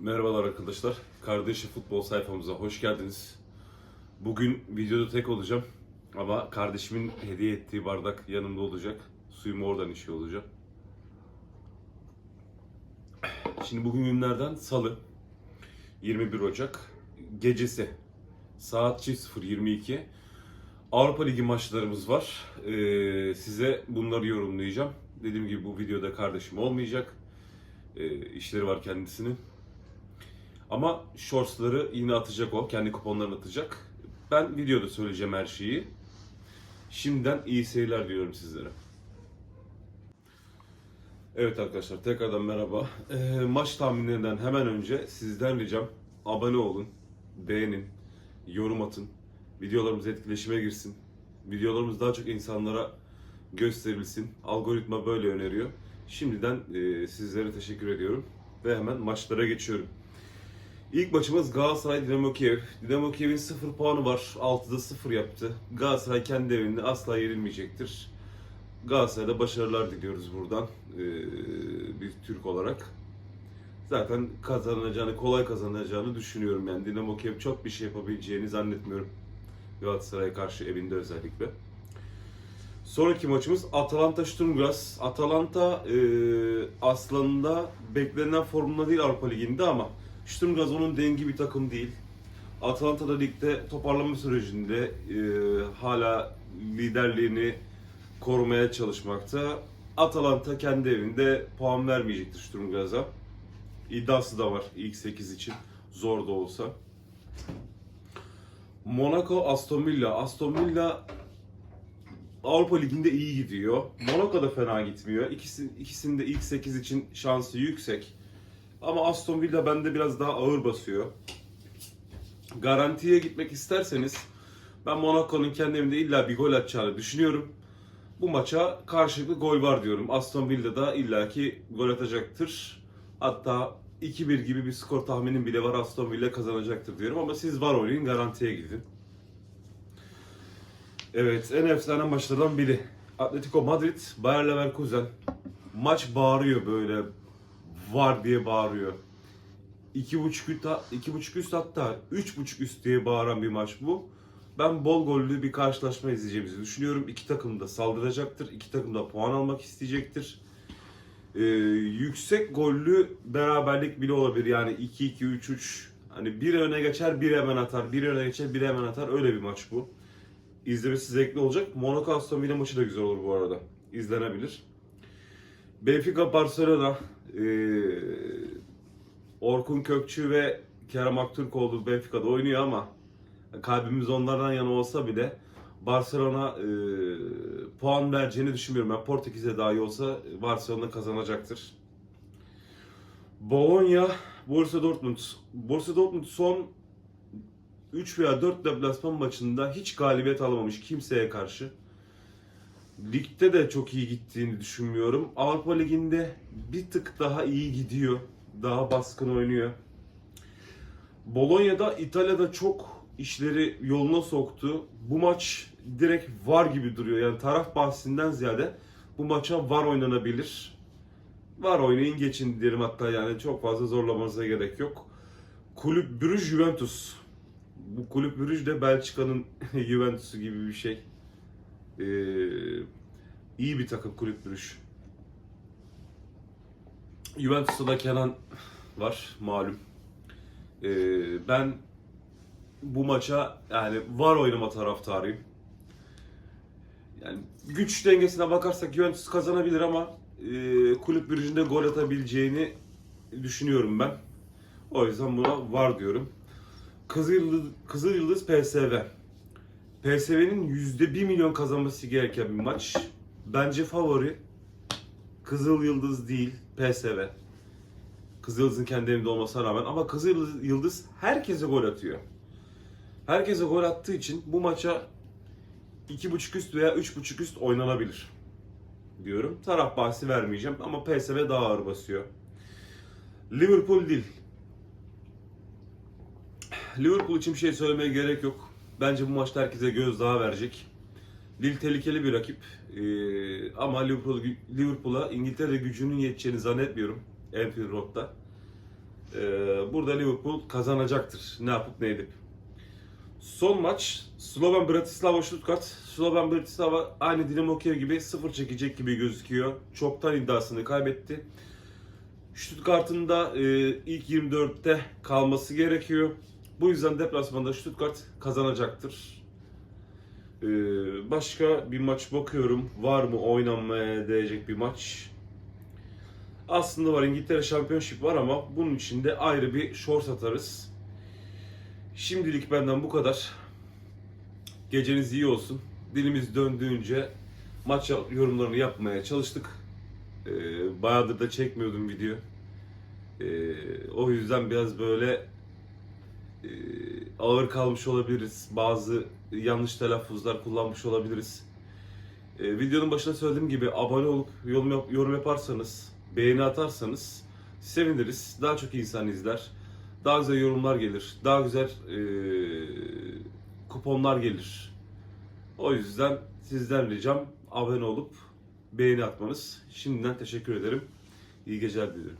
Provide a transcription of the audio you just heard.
Merhabalar arkadaşlar. Kardeşi Futbol sayfamıza hoş geldiniz. Bugün videoda tek olacağım. Ama kardeşimin hediye ettiği bardak yanımda olacak. Suyumu oradan içiyor olacağım. Şimdi bugün günlerden salı. 21 Ocak. Gecesi. Saat 00.22. Avrupa Ligi maçlarımız var. Ee, size bunları yorumlayacağım. Dediğim gibi bu videoda kardeşim olmayacak. Ee, işleri var kendisinin. Ama shortsları yine atacak o. Kendi kuponlarını atacak. Ben videoda söyleyeceğim her şeyi. Şimdiden iyi seyirler diyorum sizlere. Evet arkadaşlar tekrardan merhaba. Ee, maç tahminlerinden hemen önce sizden ricam abone olun, beğenin, yorum atın. Videolarımız etkileşime girsin. Videolarımız daha çok insanlara gösterilsin. Algoritma böyle öneriyor. Şimdiden e, sizlere teşekkür ediyorum. Ve hemen maçlara geçiyorum. İlk maçımız Galatasaray Dinamo Kiev. Dinamo Kiev'in 0 puanı var. 6'da 0 yaptı. Galatasaray kendi evinde asla yenilmeyecektir. Galatasaray'da başarılar diliyoruz buradan. Ee, bir Türk olarak. Zaten kazanacağını, kolay kazanacağını düşünüyorum yani. Dinamo Kiev çok bir şey yapabileceğini zannetmiyorum. Galatasaray'a karşı evinde özellikle. Sonraki maçımız Atalanta Sturm Graz. Atalanta e, aslında beklenen formunda değil Avrupa Ligi'nde ama Sturm Graz onun dengi bir takım değil. Atalanta da ligde toparlanma sürecinde e, hala liderliğini korumaya çalışmakta. Atalanta kendi evinde puan vermeyecektir Sturm Graz'a. İddiası da var ilk 8 için. Zor da olsa. Monaco Aston Villa. Aston Villa Avrupa Ligi'nde iyi gidiyor. Monaco da fena gitmiyor. İkisi, ikisinin ilk 8 için şansı yüksek. Ama Aston Villa bende biraz daha ağır basıyor. Garantiye gitmek isterseniz ben Monaco'nun kendi evinde illa bir gol atacağını düşünüyorum. Bu maça karşılıklı gol var diyorum. Aston Villa da illaki gol atacaktır. Hatta 2-1 gibi bir skor tahminim bile var Aston Villa kazanacaktır diyorum ama siz var oynayın garantiye gidin. Evet en efsane maçlardan biri. Atletico Madrid, Bayer Leverkusen. Maç bağırıyor böyle var diye bağırıyor. 2.5 üst, üst hatta 3.5 üst diye bağıran bir maç bu. Ben bol gollü bir karşılaşma izleyeceğimizi düşünüyorum. İki takım da saldıracaktır. İki takım da puan almak isteyecektir. Ee, yüksek gollü beraberlik bile olabilir. Yani 2-2, 3-3. Hani bir öne geçer, bir hemen atar. Bir öne geçer, bir hemen atar. Öyle bir maç bu. İzlemesi zevkli olacak. Monaco Aston Villa maçı da güzel olur bu arada. İzlenebilir. Benfica Barcelona ee, Orkun Kökçü ve Kerem Aktürkoğlu Benfica'da oynuyor ama kalbimiz onlardan yana olsa bile Barcelona e, puan vereceğini düşünmüyorum. Ben Portekiz'e dahi olsa Barcelona kazanacaktır. Bologna, Borussia Dortmund. Borussia Dortmund son 3 veya 4 deplasman maçında hiç galibiyet alamamış kimseye karşı. Ligde de çok iyi gittiğini düşünmüyorum. Avrupa Ligi'nde bir tık daha iyi gidiyor. Daha baskın oynuyor. Bologna'da İtalya'da çok işleri yoluna soktu. Bu maç direkt var gibi duruyor. Yani taraf bahsinden ziyade bu maça var oynanabilir. Var oynayın geçin derim hatta yani çok fazla zorlamanıza gerek yok. Kulüp Brugge Juventus. Bu Kulüp Brugge de Belçika'nın Juventus'u gibi bir şey. Ee, iyi bir takım Kulüp Brugge. Juventus'ta da Kenan var malum. Ee, ben bu maça yani var oynama taraftarıyım. Yani güç dengesine bakarsak Juventus kazanabilir ama e, kulüp bürücünde gol atabileceğini düşünüyorum ben. O yüzden buna var diyorum. Kızıl Yıldız, Kızıl Yıldız PSV. PSV'nin %1 milyon kazanması gereken bir maç. Bence favori Kızıl Yıldız değil PSV. Kızıl Yıldız'ın kendi evinde olmasına rağmen ama Kızıl Yıldız, herkese gol atıyor. Herkese gol attığı için bu maça 2.5 üst veya 3.5 üst oynanabilir diyorum. Taraf bahsi vermeyeceğim ama PSV daha ağır basıyor. Liverpool değil. Liverpool için bir şey söylemeye gerek yok. Bence bu maçta herkese göz daha verecek. Lille tehlikeli bir rakip. Ee, ama Liverpool, Liverpool'a İngiltere gücünün yeteceğini zannetmiyorum. Anfield Road'da. Ee, burada Liverpool kazanacaktır. Ne yapıp ne edip. Son maç Slovan Bratislava Stuttgart. Slovan Bratislava aynı Dinamo Kiev gibi sıfır çekecek gibi gözüküyor. Çoktan iddiasını kaybetti. Stuttgart'ın da e, ilk 24'te kalması gerekiyor. Bu yüzden deplasmanda Stuttgart kazanacaktır. Ee, başka bir maç bakıyorum. Var mı oynanmaya değecek bir maç? Aslında var İngiltere Championship var ama bunun için de ayrı bir short atarız. Şimdilik benden bu kadar. Geceniz iyi olsun. Dilimiz döndüğünce maç yorumlarını yapmaya çalıştık. Ee, bayağıdır da çekmiyordum video. Ee, o yüzden biraz böyle ağır kalmış olabiliriz. Bazı yanlış telaffuzlar kullanmış olabiliriz. Ee, videonun başında söylediğim gibi abone olup yorum, yap- yorum yaparsanız, beğeni atarsanız seviniriz. Daha çok insan izler. Daha güzel yorumlar gelir. Daha güzel e, kuponlar gelir. O yüzden sizden ricam abone olup beğeni atmanız. Şimdiden teşekkür ederim. İyi geceler dilerim.